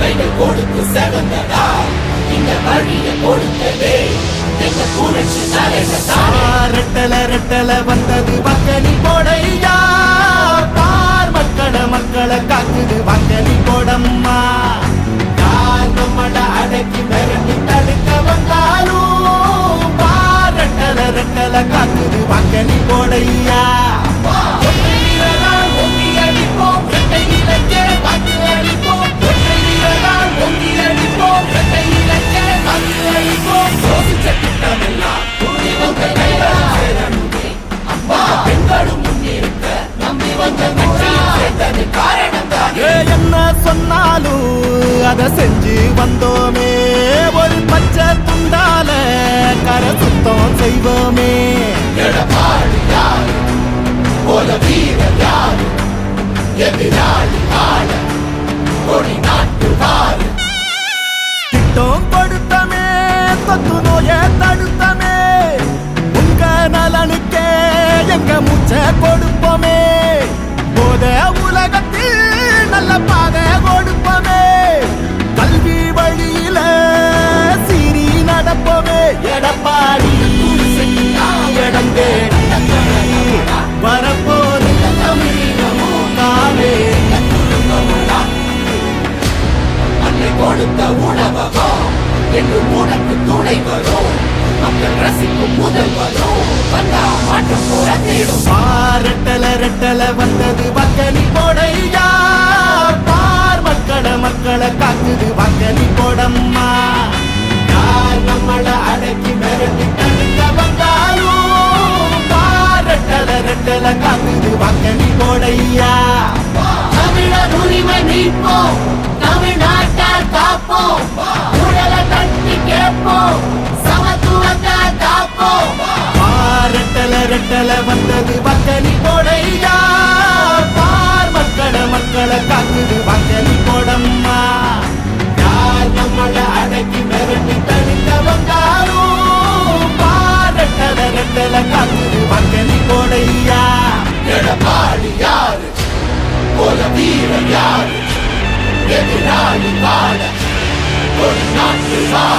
கைகள் கொடுத்து செவந்ததா? இந்த வழியை கொடுத்ததே. ரெட்டல ரெட்டல வந்தது பக்கனி போடையா பார் மக்கள மக்களை காக்குது பக்கனி போடம்மா செஞ்சு வந்தோமே ஒரு பச்சை துண்டால கரை சுத்தம் செய்வோமே. எடப்பாடி யாரு போல வீரர் யாரு எதிராளி ஆள கொடி நாட்டு வாரு திட்டம் கொடுத்தமே தொத்து நோய தடுத்தமே. உங்க நலனுக்கே எங்க மூச்ச கொடுப்போமே. போத உலகத்தில் நல்ல பாதை கொடுப்போமே. என்று உனக்கு துணை வரும். மக்கள் ரசிக்கும் முதல் வரும். வந்தா மாற்றம் புறத்திடும் பாரட்டல ரெட்டல வந்தது பக்கனி போடையா பார் மக்கள மக்களை காக்குது பக்கனி போடம்மா யார் நம்மள அடக்கி மிரட்டி தடுக்க வந்தாலும் பாரட்டல ரெட்டல காக்குது பக்கனி போடையா தமிழர் உரிமை மீட்போம். தமிழ்நாட்டால் மிரட்டல வந்தது பக்கனி போடையா பார் மக்கள மக்களை காக்குது பக்கனி போடம்மா யார் நம்மள அடக்கி மிரட்டி தடுக்க வந்தாலும் பாரட்டல ரெட்டல காக்குது பக்கனி போடையா எடப்பாடி யாரு? போல வீரர் யாரு? எதிராளி பாட ஒரு நாட்டு வாரு